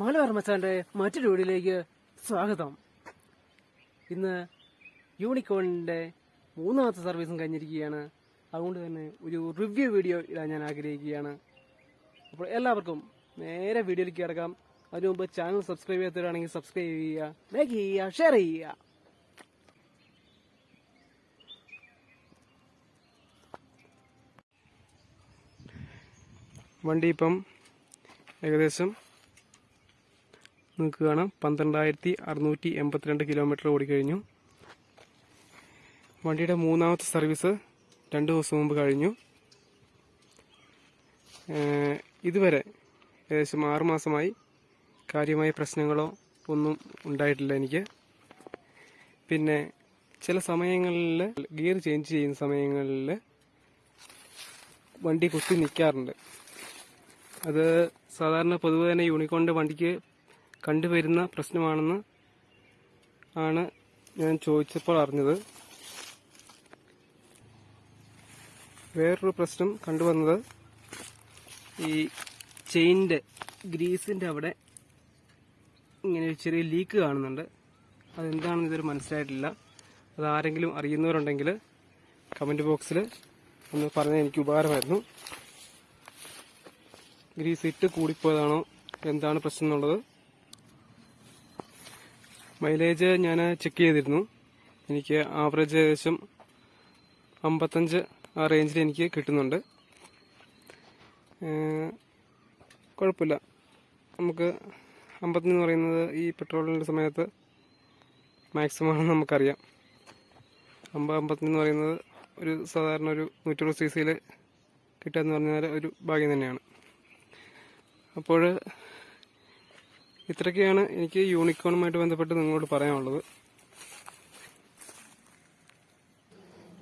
മലയാള മച്ചാന്റെ മറ്റൊരു വീടിലേക്ക് സ്വാഗതം. ഇന്ന് യൂണിക്കോണിന്റെ മൂന്നാമത്തെ സർവീസും കഴിഞ്ഞിരിക്കുകയാണ്. അതുകൊണ്ട് തന്നെ ഒരു റിവ്യൂ വീഡിയോ ഇടാൻ ഞാൻ ആഗ്രഹിക്കുകയാണ്. അപ്പോൾ എല്ലാവർക്കും നേരെ വീഡിയോയിലേക്ക് കിടക്കാം. അതിനു മുമ്പ് ചാനൽ സബ്സ്ക്രൈബ് ചെയ്യാത്തവരാണെങ്കിൽ സബ്സ്ക്രൈബ് ചെയ്യുക ലൈക്ക് ചെയ്യുക ഷെയർ ചെയ്യുക. വണ്ടി ഇപ്പം ഏകദേശം നിങ്ങൾക്ക് കാണാം പന്ത്രണ്ടായിരത്തി അറുന്നൂറ്റി എൺപത്തിരണ്ട് കിലോമീറ്റർ ഓടിക്കഴിഞ്ഞു. വണ്ടിയുടെ മൂന്നാമത്തെ സർവീസ് രണ്ട് ദിവസം മുമ്പ് കഴിഞ്ഞു. ഇതുവരെ ഏകദേശം ആറുമാസമായി കാര്യമായ പ്രശ്നങ്ങളോ ഒന്നും ഉണ്ടായിട്ടില്ല എനിക്ക്. പിന്നെ ചില സമയങ്ങളിൽ ഗിയർ ചേഞ്ച് ചെയ്യുന്ന സമയങ്ങളിൽ വണ്ടി കുത്തി നിൽക്കാറുണ്ട് അത് സാധാരണ പൊതുവെ തന്നെ യൂണിക്കോണിന്റെ വണ്ടിക്ക് കണ്ടുവരുന്ന പ്രശ്നമാണെന്ന് ആണ് ഞാൻ ചോദിച്ചപ്പോൾ അറിഞ്ഞത്. വേറൊരു പ്രശ്നം കണ്ടുവന്നത് ഈ ചെയിന്റെ ഗ്രീസിന്റെ അവിടെ ഇങ്ങനെ ഒരു ചെറിയ ലീക്ക് കാണുന്നുണ്ട്. അതെന്താണെന്ന് ഇതുവരെ മനസ്സിലായിട്ടില്ല. അത് ആരെങ്കിലും അറിയുന്നവരുണ്ടെങ്കിൽ കമന്റ് ബോക്സിൽ ഒന്ന് പറഞ്ഞാൽ എനിക്ക് ഉപകാരമായിരുന്നു. ഗ്രീസ് ഇട്ട് കൂടിപ്പോയതാണോ? എന്താണ് പ്രശ്നം എന്നുള്ളത്? മൈലേജ് ഞാൻ ചെക്ക് ചെയ്തിരുന്നു. എനിക്ക് ആവറേജ് ഏകദേശം അമ്പത്തഞ്ച് ആ റേഞ്ചിൽ എനിക്ക് കിട്ടുന്നുണ്ട്. കുഴപ്പമില്ല. നമുക്ക് അമ്പത്തഞ്ച് എന്ന് പറയുന്നത് ഈ പെട്രോളിന്റെ സമയത്ത് മാക്സിമം ആണെന്ന് നമുക്കറിയാം. അമ്പത് അമ്പത്തഞ്ച് എന്ന് പറയുന്നത് ഒരു സാധാരണ ഒരു നൂറ്ററുപത് സി സിയിൽ കിട്ടുക എന്ന് പറഞ്ഞാൽ ഒരു ഭാഗ്യം തന്നെയാണ്. അപ്പോൾ ഇത്രയൊക്കെയാണ് എനിക്ക് യൂണിക്കോണുമായിട്ട് ബന്ധപ്പെട്ട് നിങ്ങളോട് പറയാനുള്ളത്.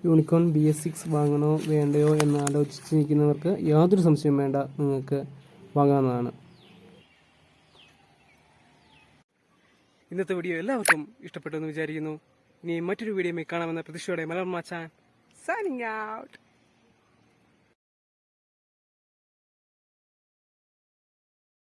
യൂണിക്കോൺ ബി എസ് സിക്സ് വാങ്ങണോ വേണ്ടയോ എന്ന് ആലോചിച്ചിരിക്കുന്നവർക്ക് യാതൊരു സംശയം വേണ്ട. നിങ്ങൾക്ക് വാങ്ങാവുന്നതാണ്. ഇന്നത്തെ വീഡിയോ എല്ലാവർക്കും ഇഷ്ടപ്പെട്ടു എന്ന് വിചാരിക്കുന്നു. ഇനി മറ്റൊരു വീഡിയോയിൽ കാണാമെന്ന പ്രതീക്ഷയോടെ മലർമാച്ചാൻ സൈനിങ് ഔട്ട്